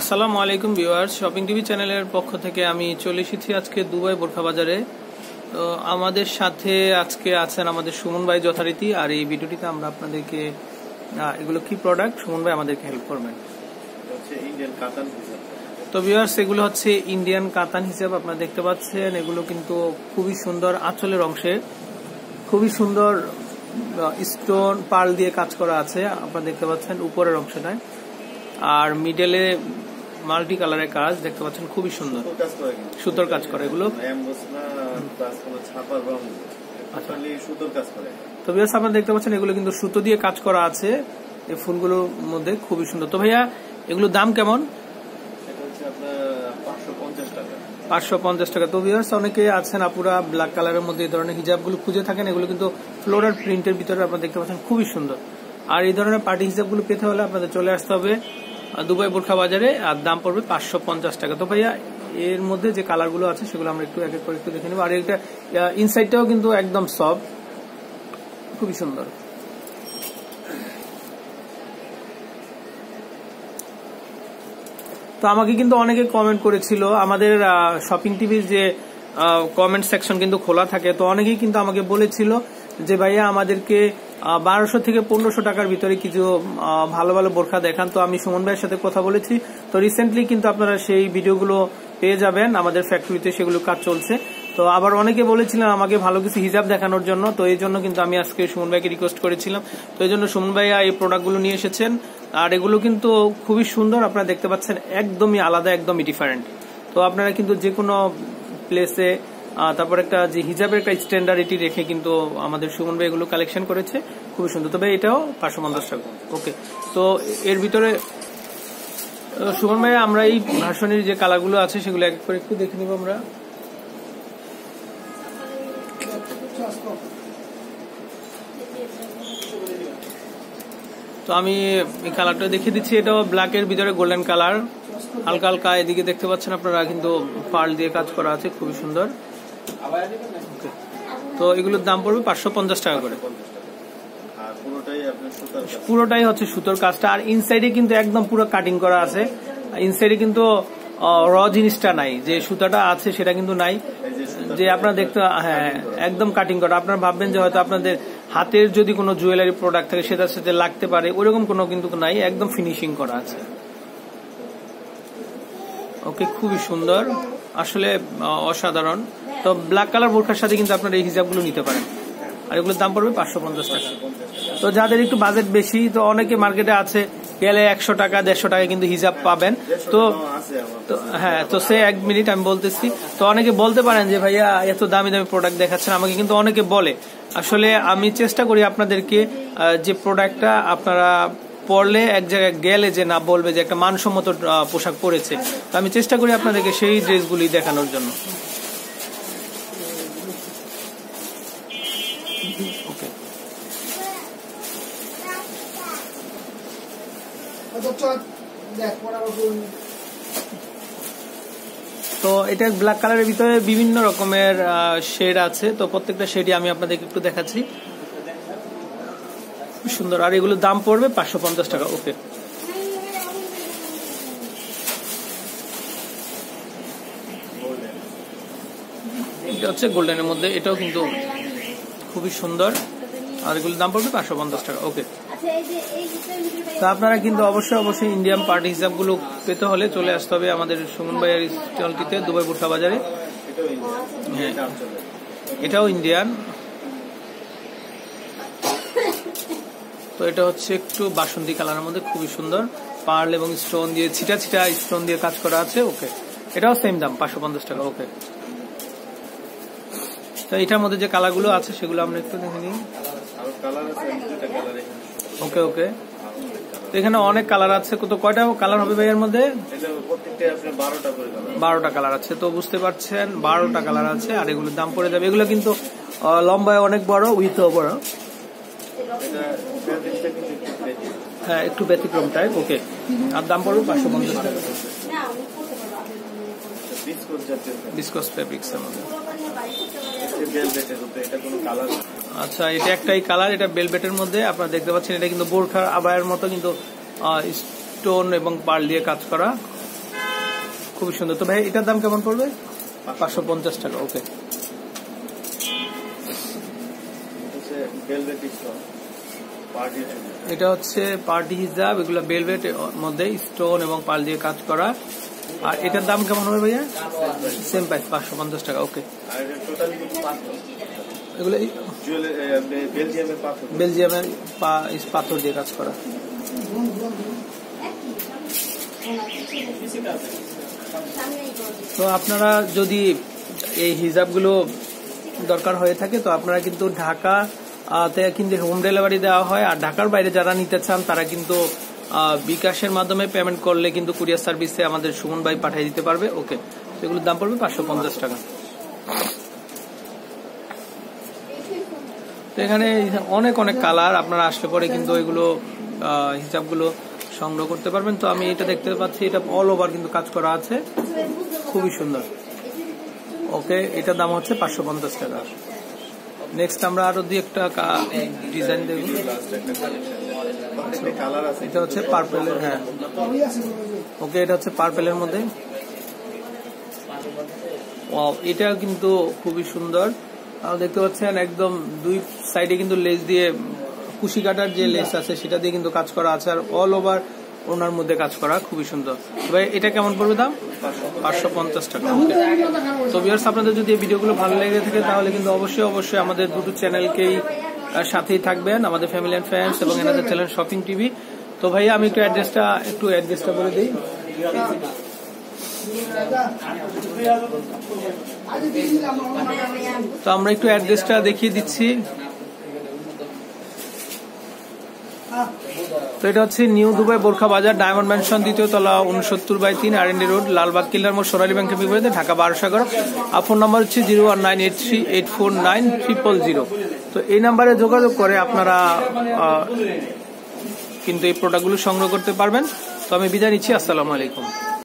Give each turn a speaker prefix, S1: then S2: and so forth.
S1: আসসালামু আলাইকুম viewers shopping TV চ্যানেলের পক্ষ থেকে আমি চলে এসেছি আজকে দুবাই বোরখা বাজারে তো আমাদের সাথে আজকে আছেন আমাদের সুমন ভাই যথারীতি আর এই ভিডিওটিতে আমরা আপনাদেরকে এগুলো কি প্রোডাক্ট সুমন ভাই আমাদেরকে হেল্প করবেন।
S2: কাতান
S1: তো ভিউয়ার্স এগুলো হচ্ছে ইন্ডিয়ান কাতান হিসেব আপনারা দেখতে পাচ্ছেন। এগুলো কিন্তু খুবই সুন্দর আঁচলের অংশে খুবই সুন্দর স্টোন পাল দিয়ে কাজ করা আছে। আপনারা দেখতে পাচ্ছেন উপরের অংশটায়। আর মিডলে মাল্টি কালারের কাজ দেখতে পাচ্ছেন খুবই সুন্দর।
S2: সুতোর কাজ করে
S1: এগুলো।
S2: এমবোস না প্লাস কোনো ছাপার রং আসলে সুতোর কাজ করে।
S1: তো ভিউয়ার্স আপনারা দেখতে পাচ্ছেন এগুলো কিন্তু সুতো দিয়ে কাজ করা আছে। এই ফুলগুলোর মধ্যে খুবই সুন্দর। তো ভাইয়া এগুলোর দাম কেমন?
S2: পাঁচশো পঞ্চাশ টাকা।
S1: তো ভিউয়ার্স অনেকে আছেন আপুরা ব্ল্যাক কালারের মধ্যে এই ধরনের হিজাবগুলো খুঁজে থাকেন। এগুলো কিন্তু ফ্লোরাল প্রিন্টের ভিতরে আপনারা দেখতে পাচ্ছেন খুবই সুন্দর। আর এই ধরনের পার্টি হিজাবগুলো পেতে হলে আপনাদের চলে আসতে হবে দুবাই বোরখা বাজারে, আর দাম পড়বে পাঁচশো পঞ্চাশ টাকা। তো ভাইয়া, এর মধ্যে যে কালারগুলো আছে সেগুলো আমরা একটু এক এক করে একটু দেখে নেব। আর এটা ইনসাইডটাও কিন্তু একদম সফট খুবই সুন্দর। তো আমাকে কিন্তু অনেকে কমেন্ট করেছিল, আমাদের শপিং টিভির যে কমেন্ট সেকশন কিন্তু খোলা থাকে, তো অনেকেই কিন্তু আমাকে বলেছিল যে, ভাইয়া, আমাদেরকে বারোশো থেকে পনেরোশো টাকার ভিতরে কিছু ভালো ভালো বোরখা দেখান। তো আমি সুমন ভাইয়ের সাথে কথা বলেছি। তো রিসেন্টলি কিন্তু আপনারা সেই ভিডিওগুলো পেয়ে যাবেন। আমাদের ফ্যাক্টরিতে সেগুলো কাজ চলছে। তো আবার অনেকে বলেছিলেন আমাকে ভালো কিছু হিজাব দেখানোর জন্য। তো এই জন্য কিন্তু আমি আজকে সুমন ভাইকে রিকোয়েস্ট করেছিলাম। তো এই জন্য সুমন ভাইয়া এই প্রোডাক্টগুলো নিয়ে এসেছেন। আর এগুলো কিন্তু খুবই সুন্দর। আপনারা দেখতে পাচ্ছেন, একদমই আলাদা, একদমই ডিফারেন্ট তো আপনারা কিন্তু যে কোনো প্লেসে তারপর একটা যে হিজাবের একটা স্ট্যান্ডার্ডিটি রেখে কিন্তু আমাদের সুমন ভাই এগুলো কালেকশন করেছে। খুবই সুন্দর। তবে এটাও পাঁচশো পঞ্চাশ টাকা ওকে তো এর ভিতরে সুমন ভাই, আমরা এই ভার্সনের যে কালারগুলো আছে, সেগুলো এক করে একটু দেখে নিব আমরা। তো আমি এই কালারটা দেখিয়ে দিচ্ছি। এটাও ব্ল্যাকের ভিতরে গোল্ডেন কালার হালকা হালকা এদিকে দেখতে পাচ্ছেন আপনারা, কিন্তু পার্ল দিয়ে কাজ করা আছে। খুবই সুন্দর. তো এগুলোর দাম পড়বে পাঁচশো পঞ্চাশ টাকা করে।
S2: পুরোটাই
S1: হচ্ছে সুতোর কাজটা। আর ইনসাইডে কিন্তু একদম পুরো কাটিং করা আছে। ইনসাইডে কিন্তু র জিনিসটা নাই। যে সুতাটা আছে সেটা কিন্তু নাই।
S2: যে
S1: আপনারা দেখতে হ্যাঁ একদম কাটিং করা। আপনারা ভাববেন যে হয়তো আপনাদের হাতের যদি কোনো জুয়েলারি প্রোডাক্ট থাকে, সেটার সাথে লাগতে পারে। ওরকম কোনো কিন্তু নাই। একদম ফিনিশিং করা আছে। ওকে খুবই সুন্দর। আসলে অসাধারণ। তো ব্ল্যাক কালার বোরখার সাথে কিন্তু আপনারা এই হিজাবগুলো নিতে পারেন। আর এগুলোর দাম পড়বে পাঁচশো পঞ্চাশ টাকা। তো যাদের একটু বাজেট বেশি, তো অনেকে মার্কেটে আছে, গেলে একশো টাকা, দেড়শো টাকা কিন্তু হিজাব পাবেন। তো হ্যাঁ তো সে এক মিনিট আমি বলতেছি। তো অনেকে বলতে পারেন যে, ভাইয়া, এত দামি দামি প্রোডাক্ট দেখাচ্ছেন। আমাকে কিন্তু অনেকে বলে। আসলে আমি চেষ্টা করি আপনাদেরকে যে প্রোডাক্টটা আপনারা পরলে এক জায়গায় গেলে যে না বলবে যে একটা মানসম্মত পোশাক পরেছে তো আমি চেষ্টা করি আপনাদেরকে সেই ড্রেসগুলি দেখানোর জন্য। তো এটা ব্ল্যাক কালারের ভিতরে বিভিন্ন রকমের শেড আছে তো প্রত্যেকটা শেডই আমি আপনাদেরকে একটু দেখাচ্ছি। খুব সুন্দর। আর এগুলোর দাম পড়বে পাঁচশো পঞ্চাশ টাকা, ওকে। এটা হচ্ছে গোল্ডেনের মধ্যে, এটাও কিন্তু খুবই সুন্দর। আর এগুলোর দাম পড়বে পাঁচশো পঞ্চাশ টাকা, ওকে। তো আপনারা কিন্তু অবশ্যই অবশ্যই ইন্ডিয়ান পার্টি হিসাবগুলো পেতে হলে চলে আসতে হবে আমাদের সুমন ভাইয়ের স্টলটিতে, দুবাই বুর্খা বাজারে। হ্যাঁ। এটাও ইন্ডিয়ান তো এটা হচ্ছে একটু বাসন্তী কালারের মধ্যে, খুবই সুন্দর। পার্ল এবং স্টোন দিয়ে ছিটা ছিটা স্টোন দিয়ে কাজ করা আছে, ওকে। এটাও সেম দাম, পাঁচশো পঞ্চাশ টাকা, ওকে। তো এটার মধ্যে যে কালারগুলো আছে, সেগুলো আমরা একটু দেখে নিই। ওকে ওকে। এখানে অনেক কালার আছে। তো কয়টা কালার হবে ভাই এর মধ্যে?
S2: বারোটা কালার
S1: আছে। তো বুঝতে পারছেন, বারোটা কালার আছে, আর এগুলোর দাম পড়ে যাবে। এগুলো কিন্তু লম্বায় অনেক বড় উইথও বড়
S2: এটা ফ্যাব্রিকটা কিন্তু একটু বেশি
S1: হ্যাঁ একটু ব্যতিক্রম টাইপ ওকে আর দাম পড়বে পাঁচশো পঞ্চাশ টাকা। ডিসকস ফেব্রিক্স আচ্ছা এটা একটাই কালার এটা বেলবেটের মধ্যে। আপনারা দেখতে পাচ্ছেন, এটা কিন্তু বোরখার আবায়ের মতো কিন্তু স্টোন এবং পার্ল দিয়ে কাজ করা। খুবই সুন্দর। তো ভাই, এটার দাম কেমন পড়বে? পাঁচশো পঞ্চাশ টাকা ওকে এটা হচ্ছে পার্টি হিজাব এগুলো বেলভেট মধ্যে স্টোন এবং পাল দিয়ে কাজ করা। আর এটার দাম কেমন হবে ভাইয়া? সেম প্রাইস পাঁচশো পঞ্চাশ টাকা ওকে এগুলো
S2: বেলজিয়ামের পাথর।
S1: দিয়ে কাজ করা। তো আপনারা যদি এই হিজাবগুলো দরকার হয়ে থাকে তো আপনারা কিন্তু ঢাকা কিন্তু হোম ডেলিভারি দেওয়া হয়। আর ঢাকার বাইরে যারা নিতে চান তারা কিন্তু বিকাশের মাধ্যমে পেমেন্ট করলে কিন্তু কুরিয়ার সার্ভিসে আমাদের সুমন ভাই পাঠিয়ে দিতে পারবে। ওকে তো এগুলোর দাম পড়বে পাঁচশো পঞ্চাশ টাকা। তো এখানে অনেক অনেক কালার আপনারা আসলে পরে কিন্তু আহ, হিসাবগুলো সংগ্রহ করতে পারবেন। তো আমি এটা দেখতে পাচ্ছি এটা অল ওভার কিন্তু কাজ করা আছে। খুবই সুন্দর। ওকে এটার দাম হচ্ছে পাঁচশো পঞ্চাশ টাকা। নেক্সট আমরা আরও দুই একটা ডিজাইন
S2: আছে
S1: এটা হচ্ছে পার্পেলের হ্যাঁ। ওকে এটা হচ্ছে পার্পেলের মধ্যে। এটা কিন্তু খুবই সুন্দর। দেখতে পাচ্ছেন, একদম দুই সাইডে কিন্তু লেস দিয়ে, কুশি কাটার যে লেস আছে, সেটা দিয়ে কিন্তু কাজ করা আছে। আর অল ওভার ওনার মধ্যে কাজ করা খুবই সুন্দর। ভাই, এটা কেমন পড়বে দাম? পাঁচশো পঞ্চাশ টাকা, Okay. তো ভিউয়ার্স আপনাদের যদি এই ভিডিওগুলো ভালো লেগে থাকে, তাহলে কিন্তু অবশ্যই অবশ্যই আমাদের দুটো চ্যানেলকেই সাথেই থাকবেন, আমাদের ফ্যামিলি অ্যান্ড ফ্রেন্ডস এবং এনাদের চ্যানেল শপিং টিভি তো, ভাইয়া, আমি একটু অ্যাড্রেসটা একটু অ্যাড্রেসটা বলে দিই। তো, আমরা একটু অ্যাড্রেসটা দেখিয়ে দিচ্ছি। তো এটা হচ্ছে নিউ দুবাই বোরখা বাজার, ডায়মন্ড ম্যানশন, দ্বিতীয় তলা উনসত্তর বাই তিন, আর রোড, লালবাগ, কিল্লার মোড়, সোনালী ব্যাংকের বিপরীতে, ঢাকা বারোশো আর ফোন নাম্বার হচ্ছে zero one nine eight three eight four nine triple zero. তো এই নাম্বারে যোগাযোগ করে আপনারা কিন্তু এই প্রোডাক্টগুলো সংগ্রহ করতে পারবেন। তো আমি বিদায় নিচ্ছি, আসসালামু আলাইকুম।